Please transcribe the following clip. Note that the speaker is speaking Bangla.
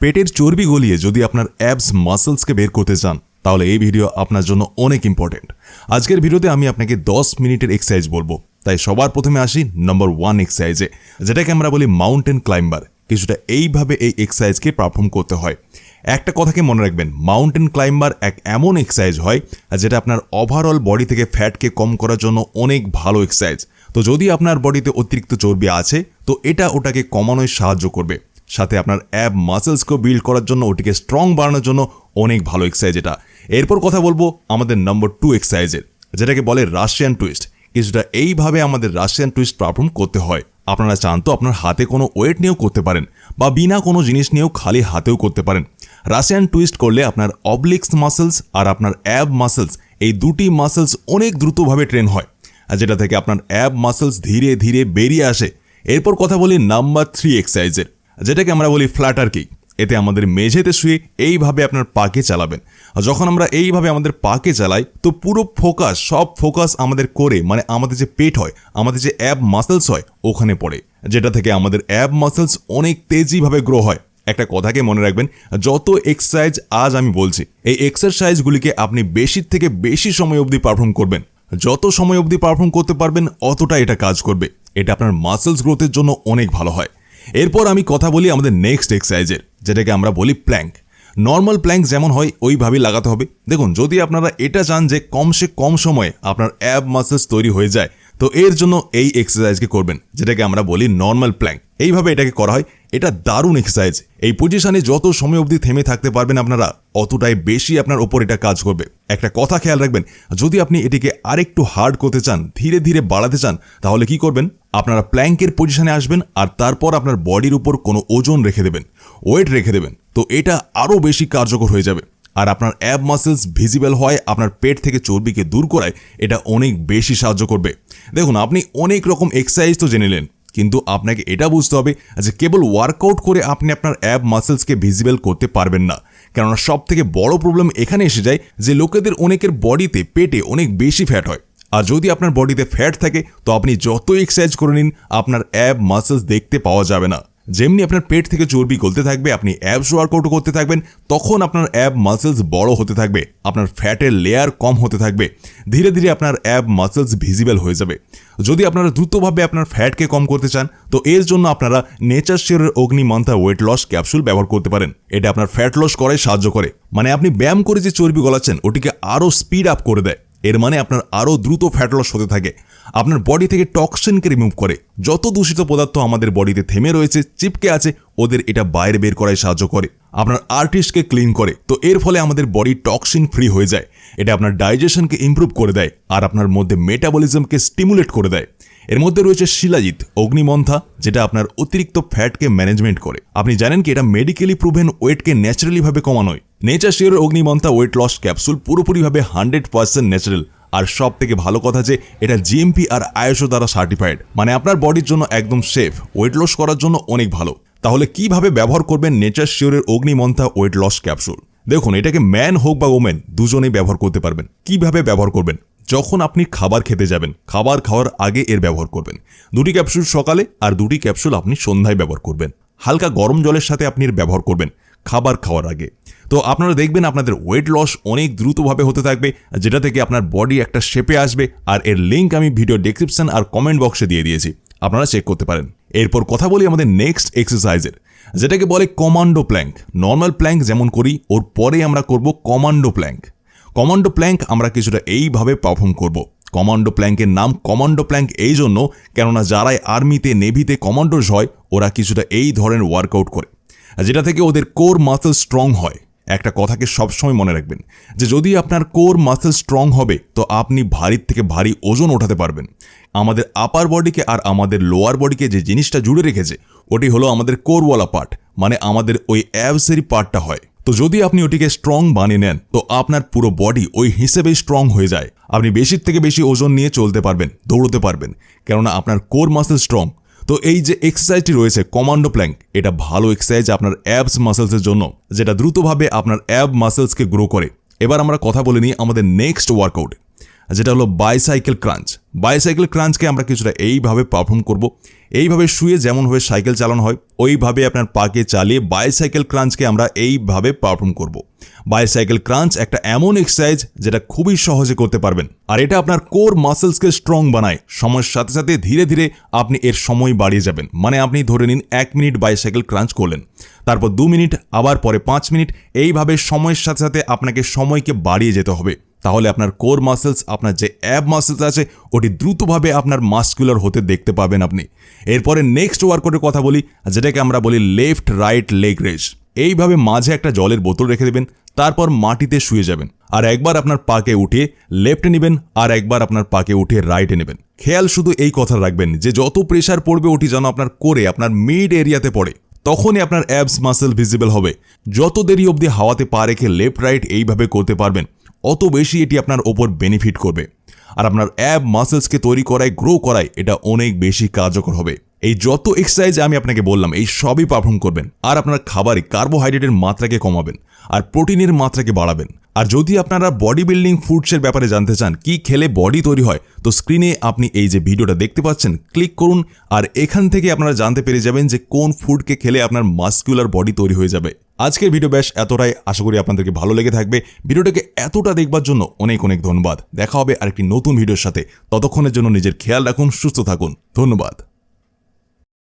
পেটের চর্বি গলিয়ে যদি আপনার অ্যাবস মাসেলসকে বের করতে চান, তাহলে এই ভিডিও আপনার জন্য অনেক ইম্পর্টেন্ট আজকের ভিডিওতে আমি আপনাকে 10 মিনিটের এক্সারসাইজ বলব। তাই সবার প্রথমে আসি নম্বর ওয়ান এক্সারসাইজে যেটাকে আমরা বলি মাউন্টেন ক্লাইম্বার কিছুটা এইভাবে এই এক্সারসাইজকে পারফর্ম করতে হয়। একটা কথাকে মনে রাখবেন মাউন্টেন ক্লাইম্বার এক এমন এক্সারসাইজ হয়, যেটা আপনার ওভারঅল বডি থেকে ফ্যাটকে কম করার জন্য অনেক ভালো এক্সারসাইজ তো যদি আপনার বডিতে অতিরিক্ত চর্বি আছে, তো এটা ওটাকে কমানোয় সাহায্য করবে। সাথে আপনার অ্যাব মাসেলসকেও বিল্ড করার জন্য, ওটিকে স্ট্রং বাড়ানোর জন্য অনেক ভালো এক্সারসাইজ এটা। এরপর কথা বলব আমাদের নম্বর টু এক্সারসাইজের যেটাকে বলে রাশিয়ান টুইস্ট কিছুটা এইভাবে আমাদের রাশিয়ান টুইস্ট পারফর্ম করতে হয়। আপনারা চান তো আপনার হাতে কোনো ওয়েট নিয়েও করতে পারেন, বা বিনা কোনো জিনিস নিয়েও খালি হাতেও করতে পারেন। রাশিয়ান টুইস্ট করলে আপনার অবলিক্স মাসেলস আর আপনার অ্যাব মাসেলস এই দুটি মাসেলস অনেক দ্রুতভাবে ট্রেন হয়, আর যেটা থেকে আপনার অ্যাব মাসেলস ধীরে ধীরে বেরিয়ে আসে। এরপর কথা বলি নাম্বার থ্রি এক্সারসাইজের যেটাকে আমরা বলি ফ্ল্যাটার কিক এতে আমাদের মেঝেতে শুয়ে এইভাবে আপনার পাকে চালাবেন। আর যখন আমরা এইভাবে আমাদের পাকে চালাই, তো পুরো ফোকাস সব ফোকাস আমাদের করে মানে আমাদের যে পেট হয়, আমাদের যে অ্যাব মাসেলস হয়, ওখানে পড়ে। যেটা থেকে আমাদের অ্যাব মাসেলস অনেক তেজিভাবে গ্রো হয়। একটা কথাকে মনে রাখবেন, যত এক্সারসাইজ আজ আমি বলছি, এই এক্সারসাইজগুলিকে আপনি বেশির থেকে বেশি সময় অবধি পারফর্ম করবেন। যত সময় অবধি পারফর্ম করতে পারবেন, অতটা এটা কাজ করবে। এটা আপনার মাসেলস গ্রোথের জন্য অনেক ভালো হয়। এরপর আমি কথা বলি আমাদের নেক্সট এক্সারসাইজের যেটাকে আমরা বলি প্ল্যাঙ্ক নর্মাল প্ল্যাঙ্ক যেমন হয়, ওইভাবেই লাগাতে হবে। দেখুন, যদি আপনারা এটা চান যে কমসে কম সময়ে আপনার অ্যাব মাসেলস তৈরি হয়ে যায়, তো এর জন্য এই এক্সারসাইজকে করবেন, যেটাকে আমরা বলি নর্মাল প্ল্যাঙ্ক এইভাবে এটাকে করা হয়, এটা দারুণ এক্সারসাইজ এই পজিশনে যত সময় অবধি থেমে থাকতে পারবেন আপনারা, অতটাই বেশি আপনার ওপর এটা কাজ করবে। একটা কথা খেয়াল রাখবেন, যদি আপনি এটিকে আরেকটু হার্ড করতে চান, ধীরে ধীরে বাড়াতে চান, তাহলে কি করবেন? আপনারা প্ল্যাঙ্কের পজিশনে আসবেন আর তারপর আপনার বডির উপর কোনো ওজন রেখে দেবেন, ওয়েট রেখে দেবেন। তো এটা আরও বেশি কার্যকর হয়ে যাবে। আর আপনার অ্যাব মাসেলস ভিজিবল হয়, আপনার পেট থেকে চর্বিকে দূর করায়, এটা অনেক বেশি সাহায্য করবে। দেখুন, আপনি অনেক রকম এক্সারসাইজ তো জেনে নিলেন, কিন্তু আপনাকে এটা বুঝতে হবে যে কেবল ওয়ার্কআউট করে আপনি আপনার অ্যাব মাসেলসকে ভিজিবল করতে পারবেন না। কেননা সব থেকে বড় প্রবলেম এখানে এসে যায় যে লোকেদের অনেকের বডিতে পেটে অনেক বেশি ফ্যাট হয়। আর যদি আপনার বডিতে ফ্যাট থাকে, তো আপনি যত এক্সারসাইজ করে নিন, আপনার অ্যাব মাসেলস দেখতে পাওয়া যাবে না। যেমনি আপনার পেট থেকে চর্বি গলতে থাকবে, আপনি অ্যাবস ওয়ার্কআউটও করতে থাকবেন, তখন আপনার অ্যাব মাসেলস বড় হতে থাকবে, আপনার ফ্যাটের লেয়ার কম হতে থাকবে। ধীরে ধীরে আপনার অ্যাব মাসেলস ভিজিবল হয়ে যাবে। যদি আপনারা দ্রুতভাবে আপনার ফ্যাটকে কম করতে চান, তো এর জন্য আপনারা নেচার শিওরের অগ্নিমন্থা ওয়েট লস ক্যাপসুল ব্যবহার করতে পারেন। এটা আপনার ফ্যাট লস করায় সাহায্য করে। মানে আপনি ব্যায়াম করে যে চর্বি গলাচ্ছেন, ওটিকে আরও স্পিড আপ করে দেয়। এর মানে আপনার আরও দ্রুত ফ্যাট লস হতে থাকে। আপনার বডি থেকে টক্সিনকে রিমুভ করে। যত দূষিত পদার্থ আমাদের বডিতে থেমে রয়েছে, চিপকে আছে, ওদের এটা বাইরে বের করায় সাহায্য করে। আপনার আর্টিস্টকে ক্লিন করে। তো এর ফলে আমাদের বডি টক্সিন ফ্রি হয়ে যায়। এটা আপনার ডাইজেশনকে ইমপ্রুভ করে দেয় আর আপনার মধ্যে মেটাবলিজমকে স্টিমুলেট করে দেয়। এর মধ্যে রয়েছে শিলাজিৎ, অগ্নিমন্থা, যেটা আপনার অতিরিক্ত ফ্যাটকে ম্যানেজমেন্ট করে। আপনি জানেন কি, এটা মেডিকেলি প্রুভেন ওয়েটকে ন্যাচারালিভাবে কমানোয়। নেচার শিওরের অগ্নিমন্থা ওয়েট লস ক্যাপসুল পুরোপুরিভাবে হান্ড্রেড পার্সেন্ট ন্যাচারাল আর সব থেকে ভালো কথা যে, এটা জিএমপি আর আয়ুষ দ্বারা সার্টিফাইড মানে আপনার বডির জন্য একদম সেফ ওয়েট লস করার জন্য অনেক ভালো। তাহলে কীভাবে ব্যবহার করবেন নেচার শিওরের অগ্নিমন্থা ওয়েট লস ক্যাপসুল দেখুন, এটাকে ম্যান হোক বা ওমেন দুজনেই ব্যবহার করতে পারবেন। কীভাবে ব্যবহার করবেন? যখন আপনি খাবার খেতে যাবেন, খাবার খাওয়ার আগে এর ব্যবহার করবেন। দুটি ক্যাপসুল সকালে আর দুটি ক্যাপসুল আপনি সন্ধ্যায় ব্যবহার করবেন। হালকা গরম জলের সাথে আপনি এর ব্যবহার করবেন খাবার খাওয়ার আগে। তো আপনারা দেখবেন আপনাদের ওয়েট লস অনেক দ্রুতভাবে হতে থাকবে, যেটা থেকে আপনার বডি একটা শেপে আসবে। আর এর লিঙ্ক আমি ভিডিও ডেসক্রিপশন আর কমেন্ট বক্সে দিয়ে দিয়েছি। আপনারা চেক করতে পারেন। এরপর কথা বলি আমাদের নেক্সট এক্সারসাইজের যেটাকে বলে কমান্ডো প্ল্যাঙ্ক নর্মাল প্ল্যাঙ্ক যেমন করি, ওর পরে আমরা করব কমান্ডো প্ল্যাঙ্ক কমান্ডো প্ল্যাঙ্ক আমরা কিছুটা এইভাবে পারফর্ম করব। কমান্ডো প্ল্যাঙ্কের নাম কমান্ডো প্ল্যাঙ্ক এই জন্য, কেননা যারাই আর্মিতে নেভিতে কমান্ডোস হয়, ওরা কিছুটা এই ধরনের ওয়ার্কআউট করে। যেটা থেকে ওদের কোর মাসেল স্ট্রং হয়। একটা কথাকে সবসময় মনে রাখবেন যে যদি আপনার কোর মাসেল স্ট্রং হবে, তো আপনি ভারীর থেকে ভারী ওজন ওঠাতে পারবেন। আমাদের আপার বডিকে আর আমাদের লোয়ার বডিকে যে জিনিসটা জুড়ে রেখেছে, ওটি হলো আমাদের কোরওয়ালা পার্ট মানে আমাদের ওই অ্যাবসেরি পার্টটা হয়। তো যদি আপনি ওটিকে স্ট্রং বানিয়ে নেন, তো আপনার পুরো বডি ওই হিসেবেই স্ট্রং হয়ে যায়। আপনি বেশির থেকে বেশি ওজন নিয়ে চলতে পারবেন, দৌড়তে পারবেন। কেননা আপনার কোর মাসেল স্ট্রং তো এই যে এক্সারসাইজটি রয়েছে কমান্ডো প্ল্যাঙ্ক এটা ভালো এক্সারসাইজ আপনার অ্যাবস মাসেলসের জন্য, যেটা দ্রুতভাবে আপনার অ্যাব মাসেলসকে গ্রো করে। এবার আমরা কথা বলে নিই আমাদের নেক্সট ওয়ার্কআউট যেটা হলো বাইসাইকেল ক্রাঞ্চ বাইসাইকেল ক্রাঞ্চকে আমরা কিছুটা এইভাবে পারফর্ম করব। এইভাবে শুয়ে যেমনভাবে সাইকেল চালানো হয়, ওইভাবে আপনার পাকে চালিয়ে বাইসাইকেল ক্রাঞ্চকে আমরা এইভাবে পারফর্ম করব। বাইসাইকেল ক্রাঞ্চ একটা এমন এক্সারসাইজ যেটা খুবই সহজে করতে পারবেন। আর এটা আপনার কোর মাসেলসকে স্ট্রং বানায়। সময়ের সাথে সাথে ধীরে ধীরে আপনি এর সময় বাড়িয়ে যাবেন। মানে আপনি ধরে নিন এক মিনিট বাইসাইকেল ক্রাঞ্চ করলেন। তারপর দু মিনিট, আবার পরে পাঁচ মিনিট। এইভাবে সময়ের সাথে সাথে আপনাকে সময়কে বাড়িয়ে যেতে হবে। তাহলে আপনার কোর মাসেলস আপনার যে অ্যাব মাসেলস আছে, ওটি দ্রুতভাবে আপনার মাস্কুলার হতে দেখতে পাবেন আপনি। এরপরে নেক্সট ওয়ার্কআউটের কথা বলি, যেটাকে আমরা বলি লেফট রাইট লেগ রেস এইভাবে মাঝে একটা জলের বোতল রেখে দেবেন, তারপর মাটিতে শুয়ে যাবেন। আর একবার আপনার পাকে উঠিয়ে লেফটে নেবেন, আর একবার আপনার পাকে উঠিয়ে রাইটে নেবেন। খেয়াল শুধু এই কথা রাখবেন যে যত প্রেশার পড়বে, ওটি যেন আপনার করে আপনার মিড এরিয়াতে পড়ে। তখনই আপনার অ্যাবস মাসেল ভিজিবল হবে। যত দেরি অবধি হাওয়াতে পা রেখে লেফট রাইট এইভাবে করতে পারবেন। অত বেশি এটি আপনার ওপর বেনিফিট করবে। আর আপনার অ্যাব মাসেলসকে তৈরি করায় গ্রো করায় এটা অনেক বেশি কার্যকর হবে। এই যত এক্সারসাইজ আমি আপনাকে বললাম, এই সবই পারফর্ম করবেন। আর আপনার খাবারে কার্বোহাইড্রেটের মাত্রাকে কমাবেন। আর প্রোটিনের মাত্রাকে বাড়াবেন। আর যদি আপনারা বডি বিল্ডিং ফুডসের ব্যাপারে জানতে চান, কি খেলে বডি তৈরি হয়, তো স্ক্রিনে আপনি এই যে ভিডিওটা দেখতে পাচ্ছেন ক্লিক করুন আর এখান থেকে আপনারা জানতে পেরে যাবেন যে কোন ফুডকে খেলে আপনার মাস্কুলার বডি তৈরি হয়ে যাবে। আজকের ভিডিও বেশ এতটাই, আশা করি আপনাদেরকে ভালো লেগে থাকবে। ভিডিওটাকে এতটা দেখবার জন্য অনেক অনেক ধন্যবাদ। দেখা হবে আরেকটি নতুন ভিডিওর সাথে। ততক্ষণের জন্য নিজের খেয়াল রাখুন, সুস্থ থাকুন। ধন্যবাদ।